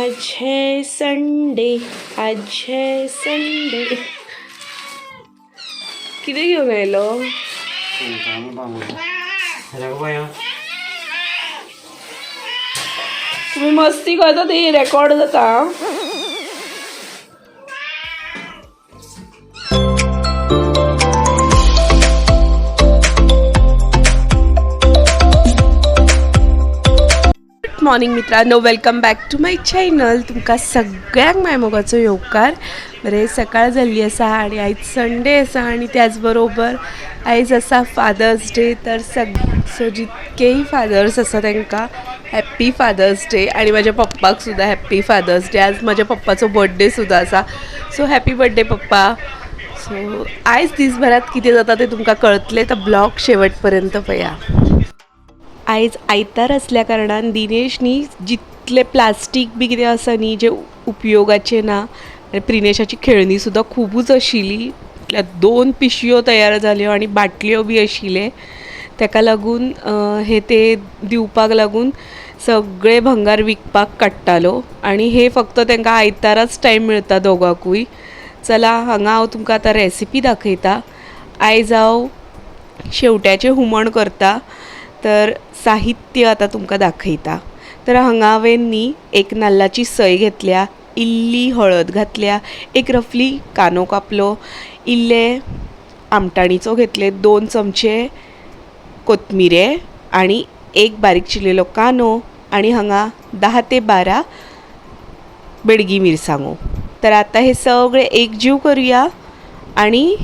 आज है संडे आज है संडे. किती घेऊन आयलो तुम्ही मस्ती करता ते रेकॉर्ड जाता मॉर्निंग मित्रांनो. Welcome back to my channel तुमकां सगळ्यांक मायमोगाचो येवकार बरे सकाळ जाल्ली आसा आनी आयज संडे आसा आनी त्याच बरोबर आयज आसा फादर्स डे तर सग सो जितकेही फादर्स आसा तांकां हॅप्पी फादर्स डे आणि माझ्या पप्पाक सुद्धा हॅप्पी फादर्स डे आज माझ्या पप्पाचो बर्थडे सुद्धा आसा. सो हॅपी बर्थडे पप्पा. सो आयज दिसभरात कितें जाता तें तुमकां कळतलें? तर ब्लॉग शेवटपर्यंत पळया आयज आयतार असल्या कारणान दिनेशनी जितले प्लास्टीक बी कितें आसा न्ही जे उपयोगाचे ना प्रिनेशाची खेळणी सुद्दां खुबूच आशिल्ली. दोन पिशव्यो तयार जाल्यो आनी बाटल्यो बी आशिल्ले. ताका लागून हे ते दिवपाक लागून सगळे भंगार विकपाक काडटालो. आनी हे फक्त तांकां आयताराच टायम मेळटा दोगांकूय चला हांगा हांव तुमकां आतां रेसिपी दाखयता. आयज हांव शेवट्याचें हुमण करता. तर साहित्य आतां तुमकां दाखयता. तर हांगा हांवें न्ही एक नाल्लाची सय घेतल्या इल्ली हळद घातल्या एक रफली कांदो कापलो इल्ले आमटाणीचो घेतले दोन चमचे कोथमिरे आणि एक बारीक चिरलेलो कांदो आणि हांगा दहा ते बारा बेडगी मिरसांगो. तर आता हे सगळे एकजीव करूया आणि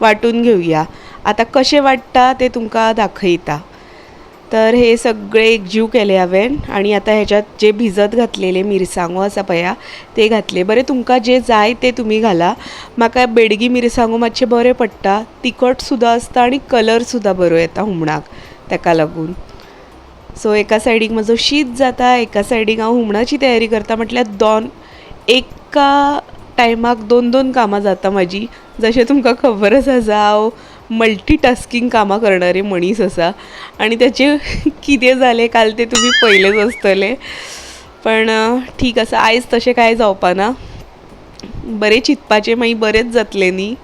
वाटून घेऊया. आता कसे वाटता ते तुमकां दाखयता. तर हे सगळे एकजीव केले हांवें आणि आता ह्याच्यात जे भिजत घातलेले मिरसांगो आसा पळया ते घातले. बरें तुमकां जे जाय ते तुमी घाला. म्हाका बेडगी मिरसांगो मातशे बरे पडटा. तिखट सुद्दां आसता आनी कलर सुद्दां बरो येता हुमणाक ताका लागून. सो एका सायडीक म्हजो शीत जाता एका सायडीक हांव हुमणाची तयारी करता म्हटल्यार दोन एका टायमाक दोन दोन कामां जाता म्हाजी जशें तुमकां खबरच आसा हांव मल्टीटास्किंग कामां करणारे मनीस आसा आनी त्याचे कितें जालें काल ते तुमी पयलेच आसतले पण ठीक आसा आयज तशें कांय जावपाना. बरें चिंतपाचें मागीर बरेंच जातलें न्ही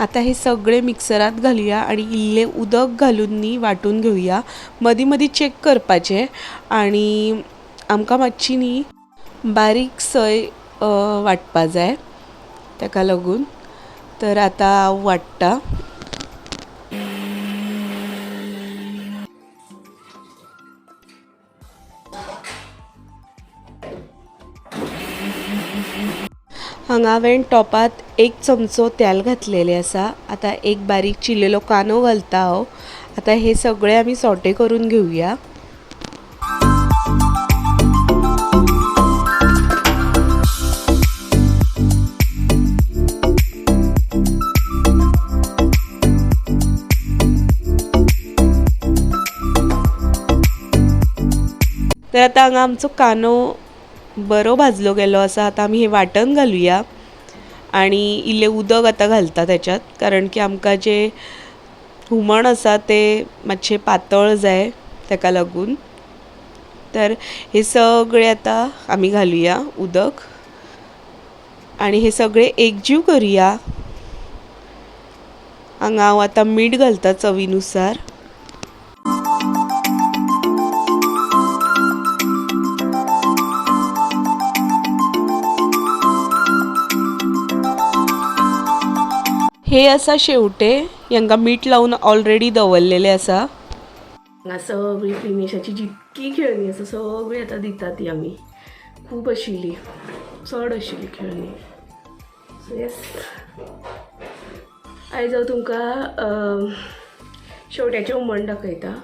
आता हे सगळे मिक्सरात घालूया आणि इल्लें उदक घालून न्ही वांटून घेवया मदीं मदीं चॅक करपाचें. आणि आमकां मातशी न्ही बारीक सय वाटपा जाय ताका लागून. तर आतां हांव वांट्टा. हांगा हांवें टॉपात एक चमचो तेल घातलेलें आसा आतां एक बारीक चिरलेलो कांदो घालता हांव आतां हे सगळे आमी सोटे करून घेवया तर आतां हांगा आमचो कांदो बरो भाजलो गेलो आसा आतां आमी हे वांटण घालुया. आनी इल्लें उदक आतां घालता त्याच्यात कारण की आमकां जे हुमण आसा तें मातशें पातळ जाय ताका लागून. तर हे सगळे आतां आमी घालुया उदक. आनी हे सगळे एकजीव करुया. हांगा हांव आतां मीठ घालता चवीनुसार. हे आसा शेवटे हांकां मीठ लावून ऑलरेडी दवरलेले आसा हांगा सगळी फिनिशाची जितकी खेळणी आसा सगळी आतां दितात ती आमी खूब आशिल्ली चड आशिल्ली खेळणी. सो येस आयज हांव तुमकां शेवट्याचें हुमण दाखयता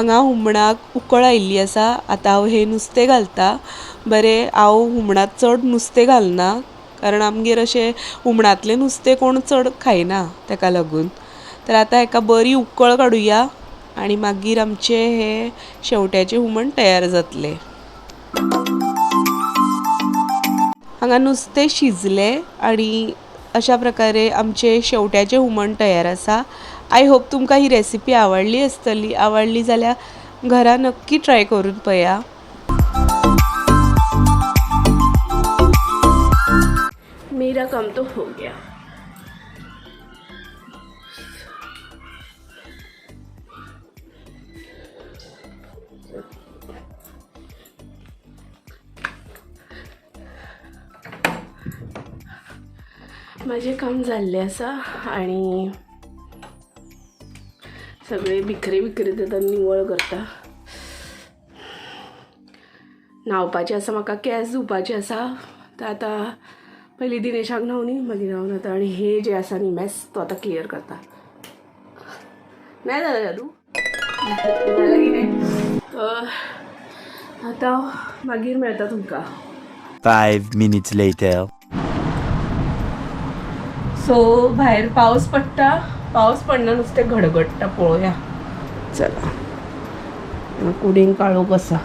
हांगा हुमणाक उकळ आयिल्ली आसा. आतां हांव हें नुस्तें घालता. बरें हांव हुमणाक चड नुस्तें घालना. कारण आमगेर अशें हुमणांतलें नुस्तें कोण चड खायना ताका लागून. तर आतां हाका बरी उकळ काडुया आनी मागीर आमचें हें शेवट्याचें हुमण तयार जातलें. हांगा नुस्तें शिजलें आनी अशा प्रकारे आमचें शेवट्याचें हुमण तयार आसा. आय होप तुमकां ही रेसिपी आवडली आसतली आवडली जाल्यार घरा नक्की ट्राय करून पळया मेरा काम तो हो गया. माझे काम झाले आसा आणि सगळे बिखरे बिखरे तें निवळ करता. न्हावपाचें आसा म्हाका केंस धुवपाचे आसा तर आतां पयलीं दिनेशाक न्हांवनी मागीर न्हांवन येता आनी हे जे आसा न्ही मॅस तो आतां क्लियर करता. नाही जालें जादू? आतां मागीर मेळटा तुमकां. Five minutes later. सो भायर पावस पडटा. पावस पडना नुस्तें घडघडटा पळोवया चला. कुडीन काळोख आसा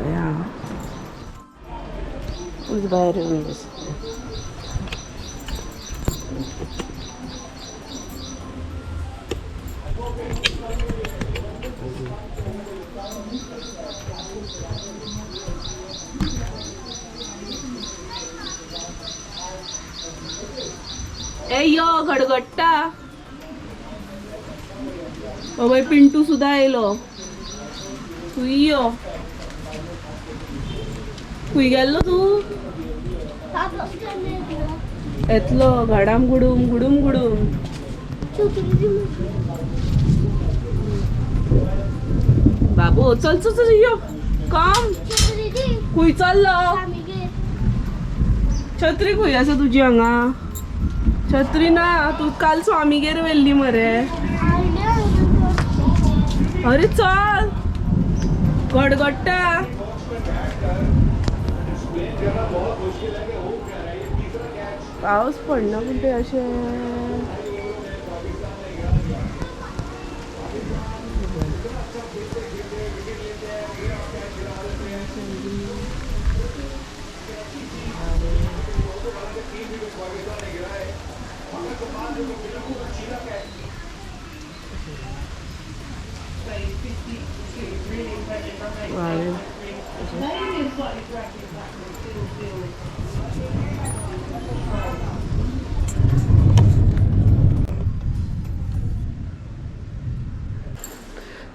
बाहेर उच भायर ए यो घडघडटा बाबा पिंटू सुद्धा येलो तू यो खुंय गेल्लो तू? येतलो घडाम गुडूम गुडूम गुडूम. बाबू चल चल चल यो काम. खुंय चल्लो? छत्री खुंय आसा तुजी हांगा छत्री ना तू काल स्वामीगेर व्हेल्ली मरे. अरे चल. गडगडटा पावस पडना पूण ते अशें?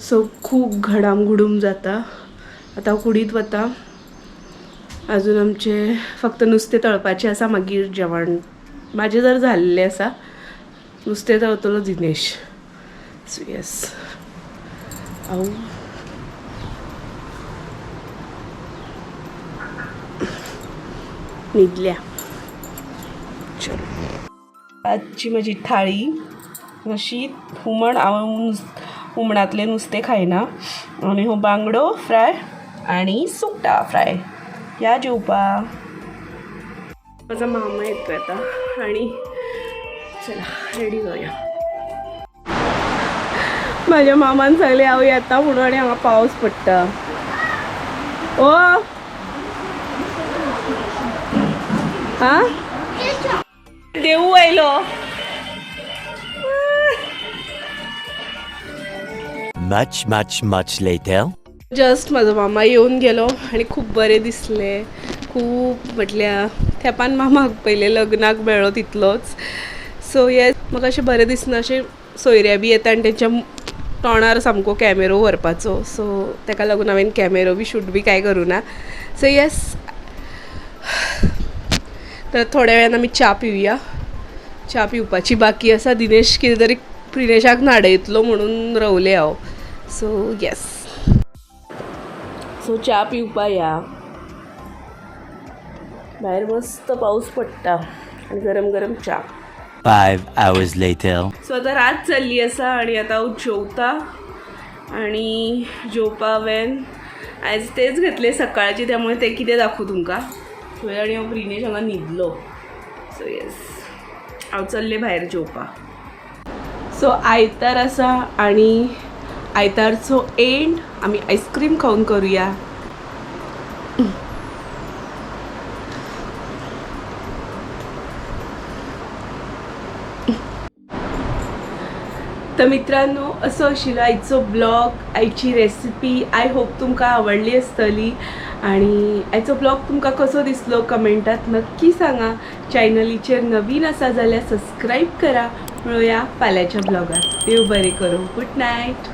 सो खूब घडामघुडूम जाता. आतां हांव कुडींत वता. अजून आमचे फक्त नुस्तें तळपाचें आसा मागीर जेवण म्हाजें जर जाल्लें आसा नुस्तें होतो दिनेश. सो येस हांव न्हिदल्या चलो. आजची म्हजी थाळी अशी हुमण हांव हुमणातले हुमणांतलें नुस्तें खायना. आनी हो बांगडो फ्राय आनी सुकटा फ्राय. या जेवपा. माझा मामा येतो आता. आणि चला रेडी जाऊया. माझ्या मामान सांगले हांव येता म्हणून आनी हांगा पावस पडटा ओ! हा? देऊ आयलो. Much, much, much later. Just म्हाजो मामा येवन गेलो आनी खूब बरें दिसलें. खूब म्हटल्या तेपान मामाक पयले लग्नाक मेळ्ळो तितलोच. सो हे म्हाका अशें बरें दिसना अशें सोयऱ्या बी येता आनी तेंच्या तोंडार सामको कॅमेरो व्हरपाचो. सो तेका लागून हांवें कॅमेरो बी शूट बी कांय करूं ना सो येस तर थोड्या वेळान आमी च्या पिवया च्या पिवपाची बाकी आसा दिनेश कितें तरी दिनेशाक न्हाडयतलो म्हणून रवले हांव. सो येस सो च्या पिवपा या भायर मस्त पावस पडटा आनी गरम गरम च्या Five hours later. सो आतां रात जाल्ली आसा आनी आतां जेवता. आनी जेवपा हांवें आयज तेच घेतले सकाळचे त्यामुळे ते कितें दाखवू तुमकां? थंय आनी हांव प्रिनेश हांगा न्हिदलो सो येस हांव चल्लें भायर जेवपाक सो आयतार आसा आणि आयतारचो एंड आम्ही आईस्क्रीम खाऊन करूया. तर मित्रांनो असो आशिल्लो आयचो ब्लॉग आयची रेसिपी आय होप तुमकां आवडली आसतली आणि आयचो ब्लॉग तुमकां कसो दिसलो कमेंटात नक्की सांगा. चॅनलीचेर नवीन आसा जाल्यार सबस्क्राईब करा. मेळुया फाल्यांच्या ब्लॉगात देव बरें करूं. Good night